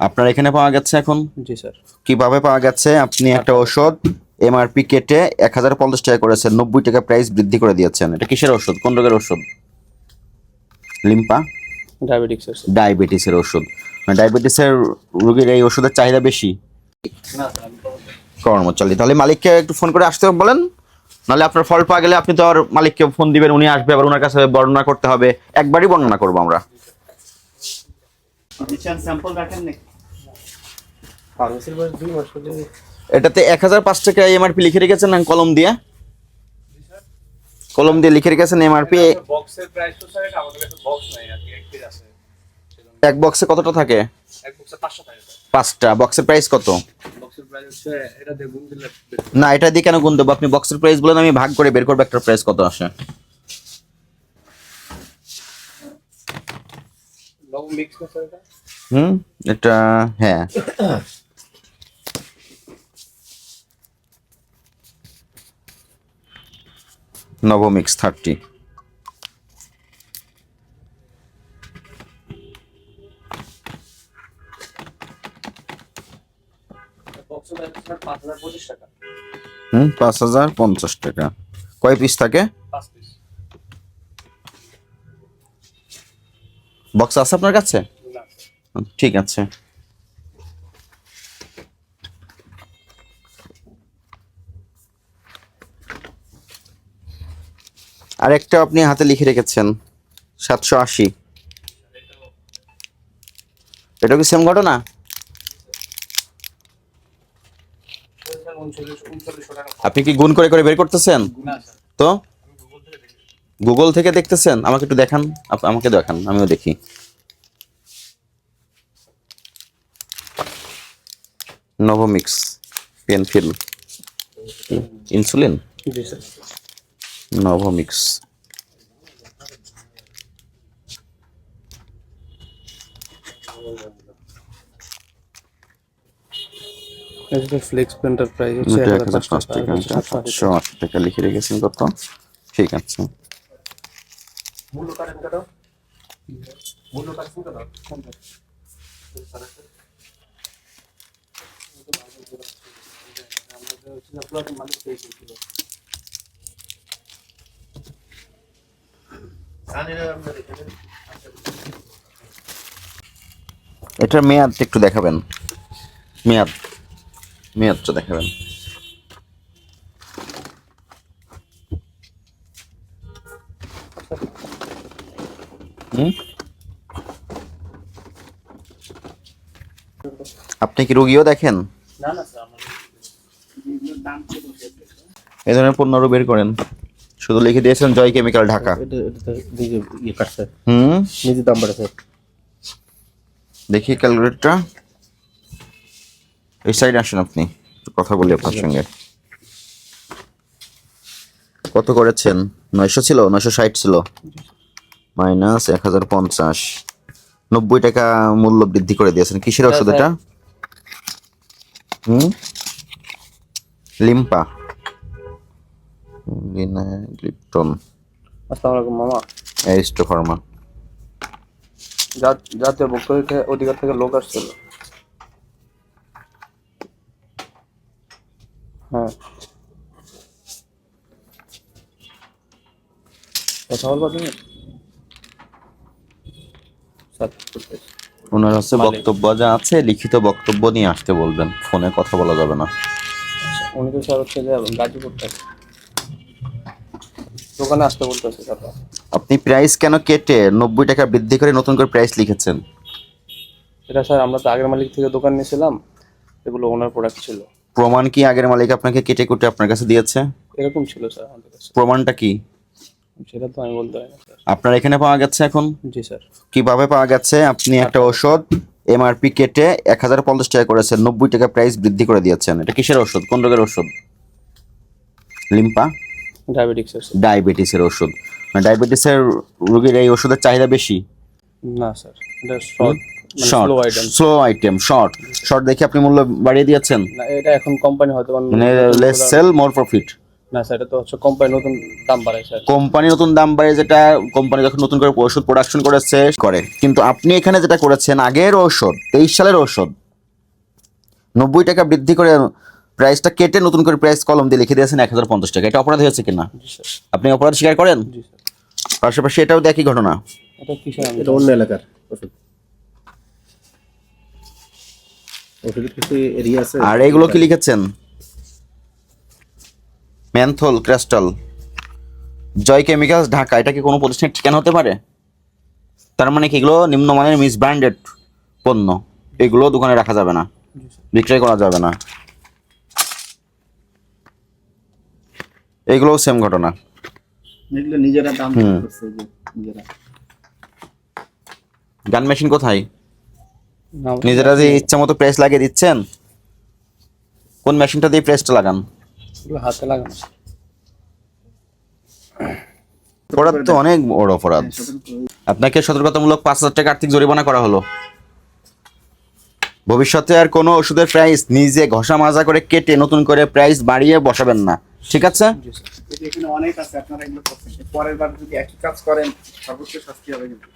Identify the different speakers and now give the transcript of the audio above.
Speaker 1: আপনার এখানে পাওয়া গেছে এখন?
Speaker 2: জি স্যার।
Speaker 1: কীভাবে পাওয়া গেছে? আপনি একটা ওষুধ এমআরপি কেটে এক হাজার পঞ্চাশ টাকা করেছেন নব্বই টাকা প্রাইস বৃদ্ধি করে দিয়েছেন। এটা কিসের ওষুধ কোন রোগের ওষুধ লিম্পা?
Speaker 2: Diabetics sir.
Speaker 1: ডায়াবেটিসের ওষুধ মানে ডায়াবেটিসের রোগীর এই ওষুধের চাহিদা বেশি? কর্মচারী। তাহলে মালিককে একটু ফোন করে আসতে বলেন। নাহলে আপনার ফল পাওয়া গেলে আপনি তো আর মালিককে ফোন দিবেন উনি আসবে আবার ওনার কাছে বর্ণনা করতে হবে। একবারই বর্ণনা করব আমরা।
Speaker 2: ফার্মেসির বয়স দুই মাস হলে
Speaker 1: এটাতে এক হাজার পাঁচ টাকা এমআরপি লিখে রেখেছেন কলম দিয়ে? কলম দিয়ে লিখে রেখেছেন এমআরপি
Speaker 3: বক্সের প্রাইস তো স্যার এটা আমাদের কাছে বক্স নাই আর কি এক পিস আছে।
Speaker 1: এক বক্সে কতটা থাকে?
Speaker 3: এক বক্সে পাঁচশো টাকা
Speaker 1: পাঁচটা বক্সের প্রাইস কত?
Speaker 3: বক্সের প্রাইস হচ্ছে এটা দেখুন দিলে
Speaker 1: না এটা দিয়ে কেন গুণ দেবো? আপনি বক্সের প্রাইস বলেন আমি ভাগ করে বের করব একটা প্রাইস কত আসে?
Speaker 3: মিক্স এটা?
Speaker 1: হুম এটা হ্যাঁ। নবমিক্স থার্টি হুম পাঁচ হাজার পঞ্চাশ টাকা। কয় পিস থাকে? বক্স আছে আপনার কাছে? ঠিক আছে। আরেকটা আপনি হাতে লিখে রেখেছেন, সাতশো আশি। এটা কি সেম ঘটনা? আপনি কি গুণ করে করে বের করতেছেন? তো?
Speaker 3: গুগল থেকে
Speaker 1: দেখতেছেন? আমাকে একটু দেখান। আমাকে দেখান, আমিও দেখি। নভোমিক্স পেনফিল ইনসুলিন নভোমিক্স
Speaker 2: এটা ফ্লেক্স প্রিন্টার প্রাইস হচ্ছে
Speaker 1: এটা এক
Speaker 2: এক
Speaker 1: হাজার পাঁচ টাকা
Speaker 2: হচ্ছে সাতশো আশি
Speaker 1: সাতশো আশি টাকা লিখে রেখেছেন কত ঠিক আছে।
Speaker 3: মূল্য কারেন কত মূল্য কারেন কত
Speaker 1: এটার মেয়াদ একটু দেখাবেন। মেয়াদ। মেয়াদটা দেখাবেন? আপনি কি রোগীও দেখেন? এই ধরনের পণ্য আরও বের করেন। শুধু লিখে দিয়েছেন জয় কেমিক্যাল ঢাকা।
Speaker 2: ইয়ে
Speaker 1: হুম?
Speaker 2: নিজে দাম বাড়াছে।
Speaker 1: দেখি ক্যালকুলেটরটা। এই সাইডে আসেন আপনি কথা বলি আপনার সঙ্গে। কত করেছেন? নয়শো ছিল নয়শো ষাট ছিল। মাইনাস এক হাজার পঞ্চাশ। নব্বই টাকা মূল্য বৃদ্ধি করে দিয়েছেন। কিসের ওষুধ এটা? হুম? লিম্পা। লিপ্টন
Speaker 2: আসসালামু আলাইকুম মামা
Speaker 1: অ্যারিস্টো ফার্মা
Speaker 2: জাত- জাতীয় ভোক্তা অধিকার- থেকে লোক আসছিল হ্যাঁ কথা বলবা তুমি
Speaker 1: ওনার হচ্ছে বক্তব্য যা আছে লিখিত বক্তব্য নিয়ে আসতে বলবেন। ফোনে কথা বলা যাবে না।
Speaker 2: উনি তো স্যার হচ্ছে যে গাজীপুর থেকে। দোকানে আসতে বলতেছে স্যার
Speaker 1: আপনি প্রাইস কেন কেটে নব্বই টাকা বৃদ্ধি করে নতুন করে প্রাইস লিখেছেন?
Speaker 2: এটা স্যার আমরা তো আগের মালিক থেকে দোকান নিয়েছিলাম এগুলো ওনার প্রোডাক্ট ছিল।
Speaker 1: প্রমাণ কি আগের মালিক আপনাকে কেটে কুটে আপনার কাছে দিয়েছে?
Speaker 2: এরকম ছিল স্যার আমাদের কাছে।
Speaker 1: প্রমাণটা কি?
Speaker 2: সেটা তো আমি বলতে পারি না স্যার।
Speaker 1: আপনার এখানে পাওয়া গেছে এখন?
Speaker 2: জি স্যার।
Speaker 1: কীভাবে পাওয়া গেছে? আপনি একটা ওষুধ এমআরপি কেটে এক হাজার পঞ্চাশ টাকা করেছেন নব্বই টাকা প্রাইস বৃদ্ধি করে দিয়েছেন। এটা কিসের ওষুধ কোন রোগের ওষুধ লিম্পা? ডায়াবেটিসের ওষুধ। মানে ডায়াবেটিসের রোগীর এই ওষুধের চাহিদা বেশি?
Speaker 2: না স্যার এটা short
Speaker 1: short
Speaker 2: slow item
Speaker 1: slow item short short দেখে আপনি মূল্য বাড়িয়ে দিয়েছেন?
Speaker 2: না এটা এখন কোম্পানি হয়তো
Speaker 1: মানে লেস সেল মোর প্রফিট
Speaker 2: না স্যার এটা তো হচ্ছে কোম্পানি নতুন দাম বাড়ায় স্যার
Speaker 1: কোম্পানি নতুন দাম বাড়ে যেটা কোম্পানি যখন নতুন করে ওষুধ প্রোডাকশন করেছে করে। কিন্তু আপনি এখানে যেটা করেছেন আগের ঔষধ তেইশ সালের ঔষধ নব্বই টাকা বৃদ্ধি করে প্রাইসটা কেটে নতুন করে প্রাইস কলম দিয়ে লিখে দিয়েছেন এক হাজার পঞ্চাশ টাকা। এটা অপরাধ হয়েছে কিনা? আপনি অপরাধ স্বীকার করেন? পাশাপাশি এটাও একই ঘটনা।
Speaker 2: এটা
Speaker 4: অন্য এলাকার। ওষুধ। ওষুধের কিছু এরিয়া আছে?
Speaker 1: আর এগুলো কি লিখেছেন? Menthol crystal. Joy chemicals Dhaka. এটা কি কোনো প্রতিষ্ঠানের ঠিকানা হতে পারে? তার মানে কি এগুলো নিম্নমানের মিস ব্র্যান্ডেড পণ্য। এগুলো দোকানে রাখা যাবে না। বিক্রয় করা যাবে না। এগুলোও সেম ঘটনা।
Speaker 4: এগুলো নিজেরা দাম করছে নিজেরা।
Speaker 1: গান মেশিন কোথায়? নিজেরা যে ইচ্ছা মতো প্রেস লাগিয়ে দিচ্ছেন? কোন মেশিনটা দিয়ে প্রেসটা লাগান?
Speaker 2: হাতে লাগানো।
Speaker 1: অপরাধ তো অনেক বড় অপরাধ। আপনাকে সতর্কতামূলক পাঁচ হাজার টাকা আর্থিক জরিমানা করা হলো। ভবিষ্যতে আর কোনো ওষুধের প্রাইস নিজে ঘষা মাজা করে কেটে নতুন করে প্রাইস বাড়িয়ে বসাবেন না। ঠিক আছে?
Speaker 4: পরের বার যদি একই কাজ করেন, সর্বোচ্চ শাস্তি হবে কিন্তু।